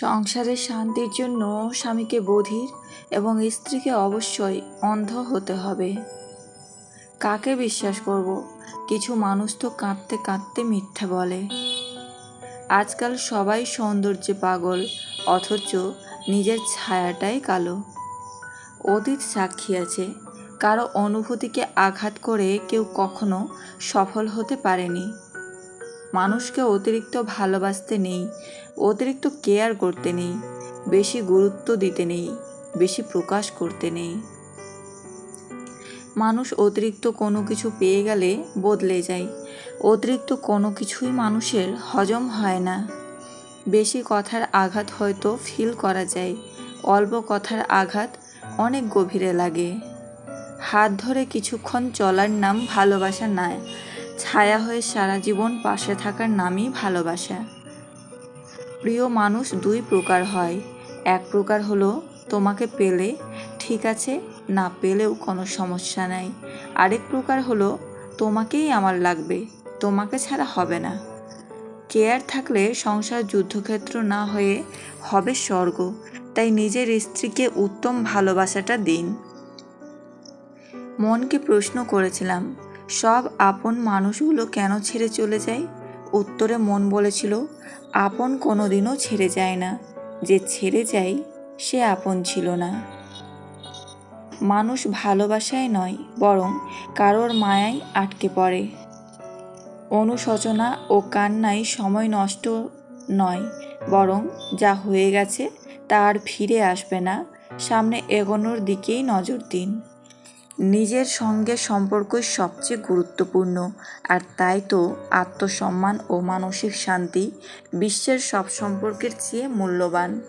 সংসারের শান্তির জন্য স্বামীকে বধির এবং স্ত্রীকে অবশ্যই অন্ধ হতে হবে। কাকে বিশ্বাস করব? কিছু মানুষ তো কাঁদতে কাঁদতে মিথ্যা বলে। আজকাল সবাই সৌন্দর্যে পাগল, অথচ নিজের ছায়াটাই কালো। অতীত সাক্ষী আছে, কারও অনুভূতিকে আঘাত করে কেউ কখনো সফল হতে পারেনি। মানুষকে অতিরিক্ত ভালোবাসতে নেই, অতিরিক্ত কেয়ার করতে নেই, বেশি গুরুত্ব দিতে নেই, বেশি প্রকাশ করতে নেই। মানুষ অতিরিক্ত কোনো কিছু পেয়ে গেলে বদলে যায়, অতিরিক্ত কোনো কিছুই মানুষের হজম হয় না। বেশি কথার আঘাত হয়তো ফিল করা যায়, অল্প কথার আঘাত অনেক গভীরে লাগে। হাত ধরে কিছুক্ষণ চলার নাম ভালোবাসা নয় ছায়া হয়ে সারা জীবন পাশে থাকার নামই ভালোবাসা। প্রিয় মানুষ দুই প্রকার হয়। এক প্রকার হলো, তোমাকে পেলে ঠিক আছে, না পেলেও কোনো সমস্যা নাই। আরেক প্রকার হলো, তোমাকেই আমার লাগবে, তোমাকে ছাড়া হবে না। কেয়ার থাকলে সংসার যুদ্ধক্ষেত্র না হয়ে হবে স্বর্গ, তাই নিজের স্ত্রীকে উত্তম ভালোবাসাটা দিন। মনকে প্রশ্ন করেছিলাম সব আপন মানুষগুলো কেন ছেড়ে চলে যায়? উত্তরে মন বলেছিল, আপন কোনো দিনও ছেড়ে যায় না। যে ছেড়ে যায়, সে আপন ছিল না। মানুষ ভালোবাসায় নয়, বরং কারোর মায়ায় আটকে পড়ে। অনুশোচনা ও কান্নায় সময় নষ্ট নয়, বরং যা হয়ে গেছে তা আর ফিরে আসবে না। সামনে এগোনোর দিকেই নজর দিন। নিজের সঙ্গে সম্পর্কই সবচেয়ে গুরুত্বপূর্ণ। আর তাই তো আত্মসম্মান ও মানসিক শান্তি বিশ্বের সব সম্পর্কের চেয়ে মূল্যবান।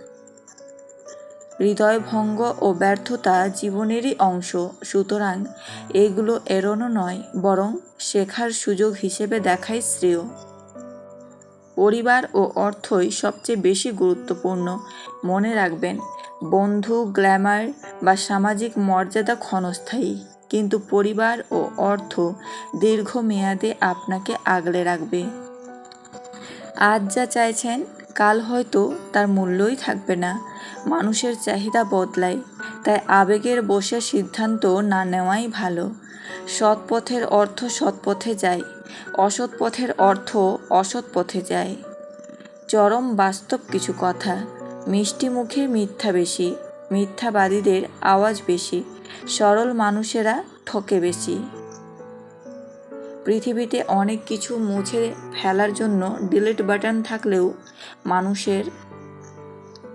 হৃদয়ভঙ্গ ও ব্যর্থতা জীবনেরই অংশ। সুতরাং এগুলো এড়োনো নয়, বরং শেখার সুযোগ হিসেবে দেখাই শ্রেয়। পরিবার ও অর্থই সবচেয়ে বেশি গুরুত্বপূর্ণ। মনে রাখবেন বন্ধু, গ্ল্যামার বা সামাজিক মর্যাদা ক্ষণস্থায়ী, কিন্তু পরিবার ও অর্থ দীর্ঘমেয়াদে আপনাকে আগলে রাখবে। আজ যা চাইছেন, কাল হয়তো তার মূল্যই থাকবে না। মানুষের চাহিদা বদলায়, তাই আবেগের বসে সিদ্ধান্ত না নেওয়াই ভালো। সৎ পথের অর্থ সৎ পথে যায় অসৎ পথের অর্থ অসৎ পথে যায়। চরম বাস্তব কিছু কথা। মিষ্টি মুখে মিথ্যা বেশি, মিথ্যাবাদীদের আওয়াজ বেশি, সরল মানুষেরা ঠকে বেশি। পৃথিবীতে অনেক কিছু মুছে ফেলার জন্য ডিলিট বাটন থাকলেও মানুষের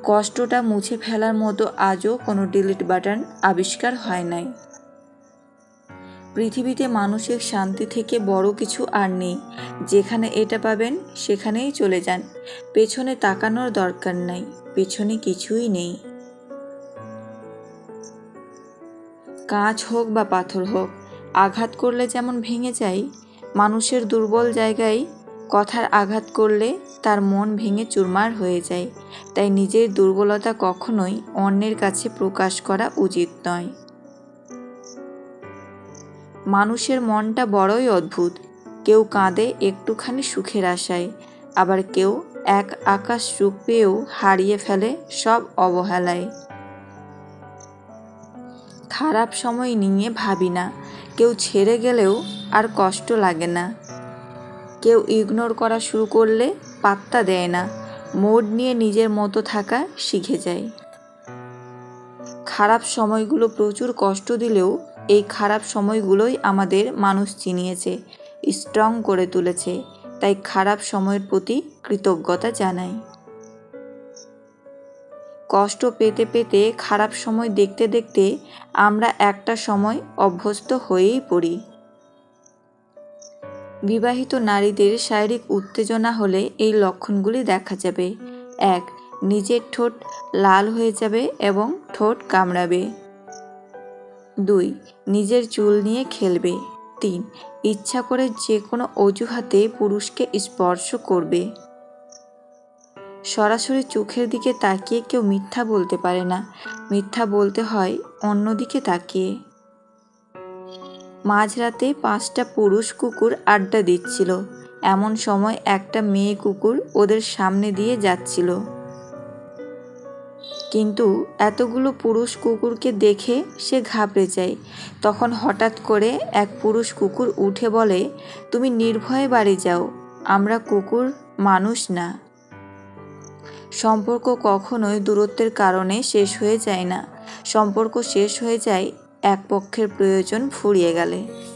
কষ্টটা মুছে ফেলার মতো আজও কোনো ডিলিট বাটন আবিষ্কার হয় নাই। পৃথিবীতে মানসিক শান্তি থেকে বড় কিছু আর নেই। যেখানে এটা পাবেন, সেখানেই চলে যান। পেছনে তাকানোর দরকার নাই, পেছনে কিছুই নেই। কাঁচ হোক বা পাথর হোক, আঘাত করলে যেমন ভেঙে যায়, মানুষের দুর্বল জায়গায় কথার আঘাত করলে তার মন ভেঙে চুরমার হয়ে যায়। তাই নিজের দুর্বলতা কখনোই অন্যের কাছে প্রকাশ করা উচিত নয়। মানুষের মনটা বড়ই অদ্ভুত। কেউ কাঁদে একটুখানি সুখের আশায়, আবার কেউ এক আকাশ সুখ পেয়েও হারিয়ে ফেলে সব অবহেলায়। খারাপ সময় নিয়ে ভাবি না, কেউ ছেড়ে গেলেও আর কষ্ট লাগে না। কেউ ইগনোর করা শুরু করলে পাত্তা দেয় না মোড নিয়ে নিজের মতো থাকা শিখে যায়। খারাপ সময়গুলো প্রচুর কষ্ট দিলেও এই খারাপ সময়গুলোই আমাদের মানুষ চিনিয়েছে স্ট্রং করে তুলেছে, তাই খারাপ সময়ের প্রতি কৃতজ্ঞতা জানাই। কষ্ট পেতে পেতে খারাপ সময় দেখতে দেখতে আমরা একটা সময় অভ্যস্ত হয়েই পড়ি। বিবাহিত নারীদের শারীরিক উত্তেজনা হলে এই লক্ষণগুলি দেখা যাবে। এক, নিজের ঠোঁট লাল হয়ে যাবে এবং ঠোঁট কামড়াবে। দুই, নিজের চুল নিয়ে খেলবে। তিন, ইচ্ছা করে যে কোনো অজুহাতে পুরুষকে স্পর্শ করবে। সরাসরি চোখের দিকে তাকিয়ে কেউ মিথ্যা বলতে পারে না। মিথ্যা বলতে হয় অন্যদিকে তাকিয়ে। মাঝরাতে পাঁচটা পুরুষ কুকুর আড্ডা দিচ্ছিল। এমন সময় একটা মেয়ে কুকুর ওদের সামনে দিয়ে যাচ্ছিল। কিন্তু এতগুলো পুরুষ কুকুরকে দেখে সে ঘাবড়ে যায়। তখন হঠাৎ করে এক পুরুষ কুকুর উঠে বলে, তুমি নির্ভয়ে বাড়ি যাও, আমরা কুকুর, মানুষ না। সম্পর্ক কখনোই দূরত্বের কারণে শেষ হয়ে যায় না। সম্পর্ক শেষ হয়ে যায়, এক পক্ষের প্রয়োজন ফুরিয়ে গেলে।